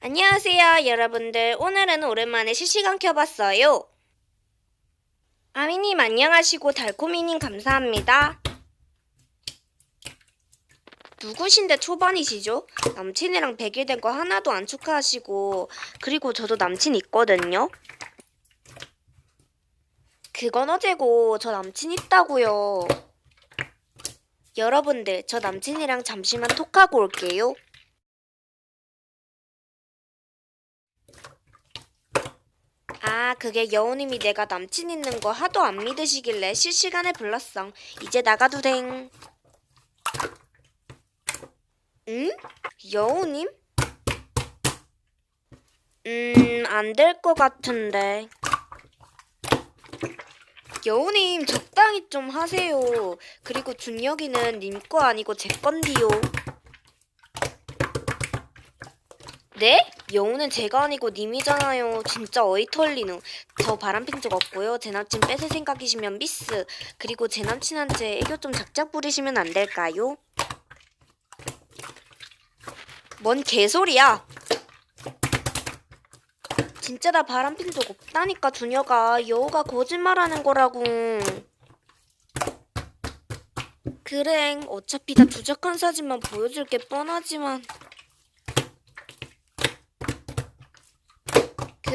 안녕하세요, 여러분들. 오늘은 오랜만에 실시간 켜봤어요. 아미님 안녕하시고 달코미님 감사합니다. 누구신데 초반이시죠? 남친이랑 100일 된 거 하나도 안 축하하시고 그리고 저도 남친 있거든요. 그건 어제고 저 남친 있다고요. 여러분들 저 남친이랑 잠시만 톡하고 올게요. 아, 그게 여우님이 내가 남친 있는 거 하도 안 믿으시길래 실시간에 불렀어. 이제 나가도 댕. 응? 여우님? 음, 안 될 것 같은데. 여우님, 적당히 좀 하세요. 그리고 준혁이는 님 거 아니고 제 건디요. 네? 여우는 제가 아니고 님이잖아요. 진짜 어이털리는. 저 바람핀 적 없고요. 제 남친 뺏을 생각이시면 미스. 그리고 제 남친한테 애교 좀 작작 부리시면 안 될까요? 뭔 개소리야? 진짜 나 바람핀 적 없다니까 준혁아. 여우가 거짓말하는 거라고. 그래. 어차피 다 조작한 사진만 보여줄 게 뻔하지만.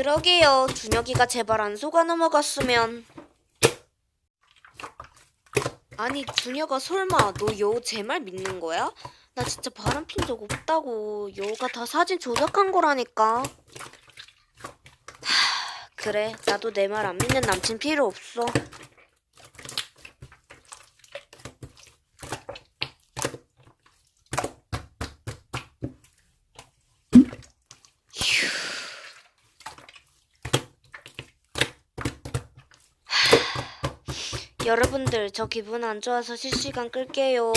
그러게요. 준혁이가 제발 안 속아 넘어갔으면. 아니, 준혁아 설마 너 여우 제 말 믿는 거야? 나 진짜 바람 핀 적 없다고. 여우가 다 사진 조작한 거라니까. 하, 그래. 나도 내 말 안 믿는 남친 필요 없어. 여러분들, 저 기분 안 좋아서 실시간 끌게요.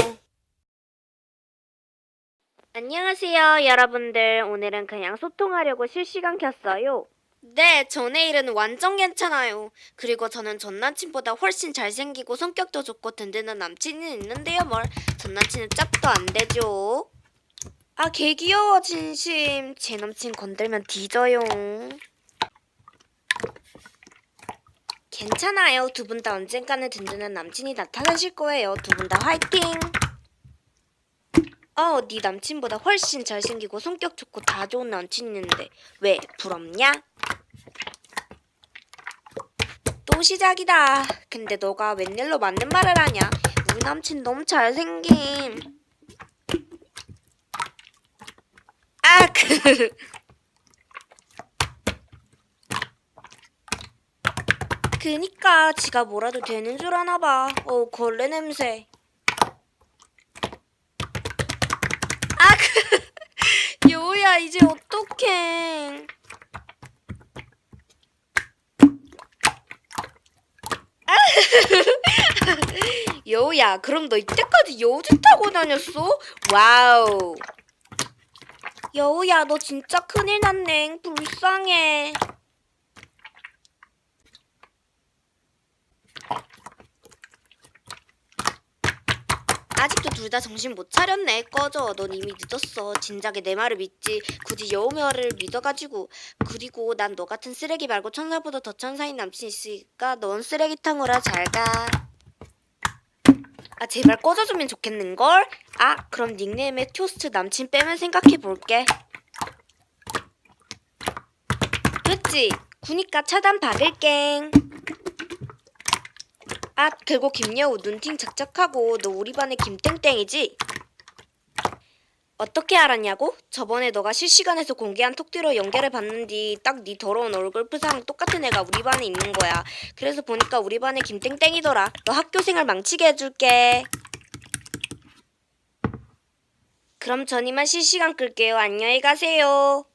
안녕하세요, 여러분들. 오늘은 그냥 소통하려고 실시간 켰어요. 네, 저 내일은 완전 괜찮아요. 그리고 저는 전 남친보다 훨씬 잘생기고 성격도 좋고 든든한 남친이 있는데요, 뭘. 전 남친은 짝도 안 되죠. 아, 개 귀여워, 진심. 제 남친 건들면 뒤져요. 괜찮아요. 두 분 다 언젠가는 든든한 남친이 나타나실 거예요. 두 분 다 화이팅! 어, 네 남친보다 훨씬 잘생기고 성격 좋고 다 좋은 남친 있는데 왜 부럽냐? 또 시작이다. 근데 너가 웬일로 맞는 말을 하냐? 우리 남친 너무 잘생김. 아, 그... 그니까 지가 뭐라도 되는 줄 아나 봐. 어, 걸레 냄새. 아, 그, 여우야, 이제 어떡해. 아, 여우야, 그럼 너 이때까지 여우짓 타고 다녔어? 와우. 여우야, 너 진짜 큰일 났네. 불쌍해. 아직도 둘 다 정신 못 차렸네. 꺼져. 넌 이미 늦었어. 진작에 내 말을 믿지. 굳이 여우 말을 믿어가지고. 그리고 난 너 같은 쓰레기 말고 천사보다 더 천사인 남친 있으니까 넌 쓰레기탕으로 잘 가. 아 제발 꺼져주면 좋겠는걸? 아 그럼 닉네임에 토스트 남친 빼면 생각해볼게. 됐지? 구니까 차단 박을게. 아, 그리고 김여우 눈팅 착착하고 너 우리 반의 김땡땡이지? 어떻게 알았냐고? 저번에 너가 실시간에서 공개한 톡뒤로 연결을 봤는디 딱네 더러운 얼굴 프사랑 똑같은 애가 우리 반에 있는 거야. 그래서 보니까 우리 반의 김땡땡이더라. 너 학교 생활 망치게 해줄게. 그럼 전 이만 실시간 끌게요. 안녕히 가세요.